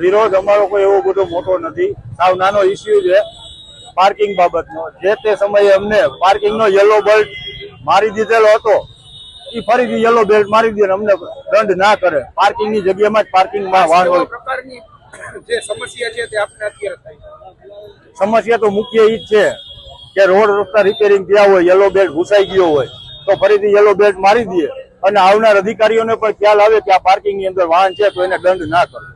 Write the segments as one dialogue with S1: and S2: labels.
S1: વિરોધ
S2: અમારો કોઈ એવો બધો મોટો નથી. સાવ નાનો ઇસ્યુ છે પાર્કિંગ બાબતનો. જે તે સમયે અમને પાર્કિંગનો યલો બેલ્ટ મારી દીધેલો હતો એ ફરીથી યલો બેલ્ટ મારી દે અમને દંડ ના કરે. પાર્કિંગની જગ્યામાં જ પાર્કિંગમાં વાહન હોય.
S1: સમસ્યા તે
S2: મુખ્ય ઈ જ છે કે રોડ રસ્તા રિપેરિંગ થયા હોય યલો બેલ્ટ ઘૂસાઈ ગયો હોય, તો ફરીથી યલો બેલ્ટ મારી દે અને આવનાર અધિકારીઓને પણ ખ્યાલ આવે કે આ પાર્કિંગની અંદર વાહન છે તો એને દંડ ના કરે.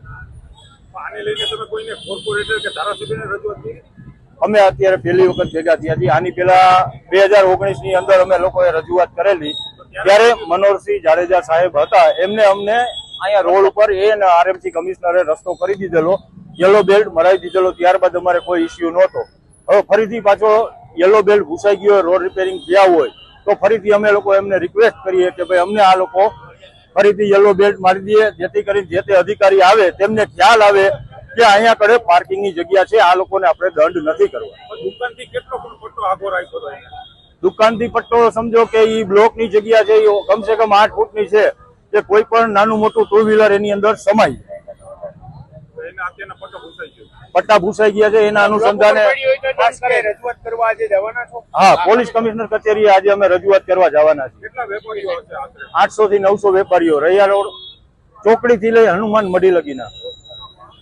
S2: અમે અત્યારે પહેલી વખત ભેગા થયા છીએ. આની પેલા બે હજાર ઓગણીસની અંદર અમે લોકોએ રજૂઆત કરેલી. ત્યારે મનોહરસિંહ જાડેજા સાહેબ હતા. એમને અમને અહીંયા રોડ ઉપર એ અને આરએમસી કમિશનરે રસ્તો કરી દીધેલો. Yellow belt મરાવી દીધેલો. ત્યારબાદ અમારે કોઈ ઇસ્યુ નહોતો. હવે ફરીથી પાછો યલો બેલ્ટ ઘૂસાઈ ગયો હોય, રોડ રિપેરિંગ થયા હોય તો ફરીથી અમે લોકો એમને રિક્વેસ્ટ કરીએ કે ભાઈ અમને આ લોકો ફરીથી યલો બેલ્ટ મારી દઈએ જેથી કરીને જે તે અધિકારી આવે તેમને ખ્યાલ આવે કે અહીંયા કડે પાર્કિંગની જગ્યા છે આ લોકોને આપણે દંડ નથી કરવા
S1: દુકાનથી કેટલો પટ્ટો આગો રાખ્યો
S2: દુકાનથી પટ્ટો સમજો કે એ બ્લોકની જગ્યા છે એ કમસે કમ આઠ ફૂટની છે કે કોઈ પણ નાનું મોટું ટુ વ્હીલર એની અંદર સમાય.
S1: પટ્ટો ઘૂસાઈ ગયો.
S2: પટ્ટા ભૂસાઈ ગયા છે એના અનુસંધાને
S1: રજૂઆત કરવા આજે જવાના છો?
S2: હા પોલીસ કમિશનર કચેરીએ આજે અમે રજૂઆત કરવા જવાના છીએ.
S1: કેટલા વેપારીઓ
S2: આઠસો થી નવસો વેપારીઓ રૈયા રોડ. ચોકડી થી લઈ હનુમાન મઢી લગીના.